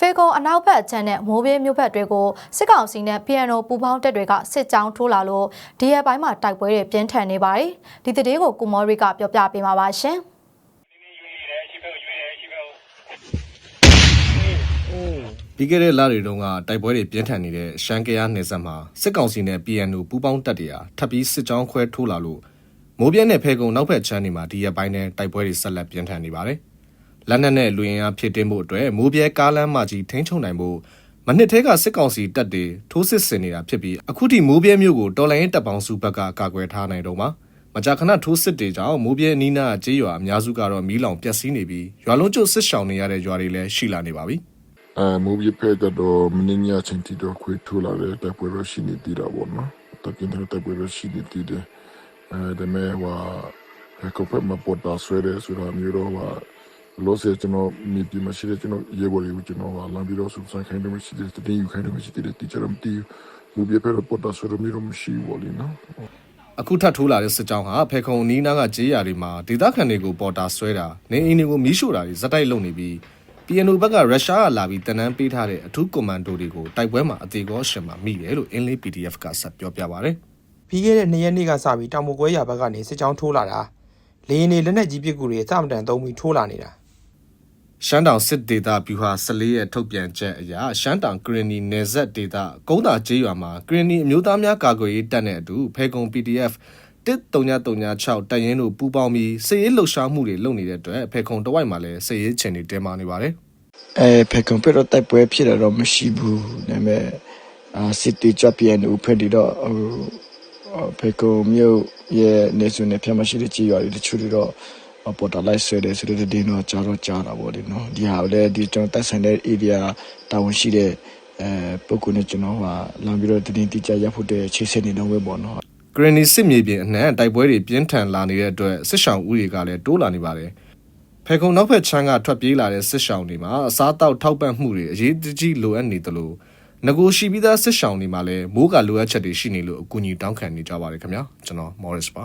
ဖေကုံအနောက်ဘက်ခြမ်းနဲ့မိုးပြေးမြို့ဘက်တွေကိုစစ်ကောင်စီနဲ့ PNO ပူးပေါင်းတပ်တွေကစစ်ကြောင်းထိုးလာလို့ဒီရက်ပိုင်းမှာတိုက်ပွဲတွေပြင်းထန်နေပါတယ်။ဒီသတင်းကိုကုမောရီကပြောပြပေးမှာပါရှင်။ပြီးခဲ့တဲ့လတွေတုန်းကတိုက်ပွဲတွေပြင်းထန်နေတဲ့ရှမ်းကယားနယ်စပ်မှာစစ်ကောင်စီနဲ့ PNO ပူးပေါင်းတပ်တွေဟာထပ်ပြီးစစ်ကြောင်းခွဲထိုးလာလို့မိုးပြဲနဲ့ဖဲကုံနောက်ဘက်ချမ်းတွေမှာဒီရက်ပိုင်းနဲ့တိုက်ပွဲတွေဆက်လက်ပြင်းထန်နေပါတယ်။ လက်နက်နဲ့လူရင်အားဖြစ်တင်မှုအတွက်မိုးပြဲကားလမ်းမကြီးထိန်းချုပ်နိုင်ဖို့မနှစ်ထဲကစစ်ကောင်စီတပ်တွေထိုးစစ်ဆင်နေတာဖြစ်ပြီးအခုထိမိုးပြဲမြို့ကိုတော်လိုင်းရင်တပ်ပေါင်းစုဘက်ကကာကွယ်ထားနိုင်တော့မှာမကြာခဏထိုးစစ်တွေကြောင့်မိုးပြဲနီးနားကျေးရွာအများစုကတော့မီးလောင်ပျက်စီးနေပြီးရွာလုံးကျွတ်စစ်ရှောင်နေရတဲ့ရွာတွေလည်းရှိလာနေပါပြီ။အဲမူဗီဖဲကတော့မင်းညာချင်းတီတော့ခွေထူလာတဲ့တပ်ပွဲရရှိနေတည်တာပေါ့နော်တကင်းတဲ့တပ်ပွဲရရှိနေတည်တယ်အဲဒါမဲ့ဟိုကောဖက်မပေါ်တာဆွဲတယ်ဆိုတာမျိုးတော့ဟာ လို့စေကျွန်တော်မိပြမရှိတဲ့ကျွန်တော်ရေပေါ်လေးကိုကျွန်တော်ဟာလမ်းပြီးတော့စူဆိုင်ခိုင်းတယ်မရှိတဲ့တင်ယူခိုင်းတယ်မရှိတဲ့တီချာမတီမူဗီဖဲတော့ပေါ်တာဆွဲလို့မျိုးတော့မရှိဘူးလေနော်အခုထပ်ထိုးလာတဲ့စစ်ကြောင်းဟာဖေခုံအနီးနားကကြေးရာတွေမှာဒေသခံတွေကိုပေါ်တာဆွဲတာနေအိမ်တွေကိုမီးရှို့တာတွေဇက်တိုက်လုပ်နေပြီး PNO ဘက်ကရုရှားကလာပြီးတနန်းပေးထားတဲ့အထူးကွန်မန်ဒိုတွေကိုတိုက်ပွဲမှာအသေးကောအရှင်မှာမိတယ်လို့အင်းလေး PDF ကဆက်ပြောပြပါဗျ။ပြီးခဲ့တဲ့နှစ်ရက်နေ့ကစပြီးတောင်မကွဲရာဘက်ကနေစစ်ကြောင်းထိုးလာတာလေရင်နေလက်နက်ကြီးပစ်ကူတွေအစမတန်သုံးပြီးထိုးလာနေတာ ရှမ်းတောင်စစ်ဒေသဗျူဟာ14ရဲ့ထုတ်ပြန်ချက်အရရှမ်းတောင်ကရင်နီနယ်စပ်ဒေသကုန်းတာကျေးရွာမှာကရင်နီအမျိုးသားများကာကွယ်ရေးတပ်နဲ့အတူဖေကုံ PDF 13936တပ်ရင်းတို့ပူးပေါင်းပြီးစစ်ရေးလှုပ်ရှားမှုတွေလုပ်နေတဲ့အတွက်ဖေကုံတဝိုက်မှာလည်းစစ်ရေးချင်တွေတင်းမာနေပါတယ်။အဲဖက်ကွန်ပျူတာတိုက်ပွဲဖြစ်တာတော့မရှိဘူးဒါပေမဲ့အာစစ်တီချပြန်ဦးဖက်ဒီတော့ဟိုဖက်ကွန်မြို့ရဲ့နေစုနေဖျက်မရှိတဲ့ကြီးရွာတွေတချို့တွေတော့ ပေါ်တာလိုက်ဆွဲတယ်ဆိုတဲ့ဒီတော့ကြားတော့ကြားတာပေါ့လေနော်ဒီဟာလည်းဒီကျွန်တော်တက်ဆိုင်တဲ့ area တာဝန်ရှိတဲ့အဲပုဂ္ဂိုလ်နဲ့ကျွန်တော်ဟာလာပြီးတော့တင်းတိကျရဖို့တဲ့ခြေစနေတော့ဝဲပေါ့နော်ဂရနီစစ်မြေပြင်အနှံ့တိုက်ပွဲတွေပြင်းထန်လာနေတဲ့အတွက်စစ်ဆောင်ဦးတွေကလည်းတိုးလာနေပါတယ်။ဖေခုံနောက်ဖက်ချမ်းကထွက်ပြေးလာတဲ့စစ်ဆောင်တွေမှာအစားအသောက်ထောက်ပံ့မှုတွေအရေးတကြီးလိုအပ်နေသလိုငကိုရှိပြီးသားစစ်ဆောင်တွေမှာလည်းမိုးကလိုအပ်ချက်တွေရှိနေလို့အကူအညီတောင်းခံနေကြပါတယ်ခင်ဗျာကျွန်တော် Morris ပါ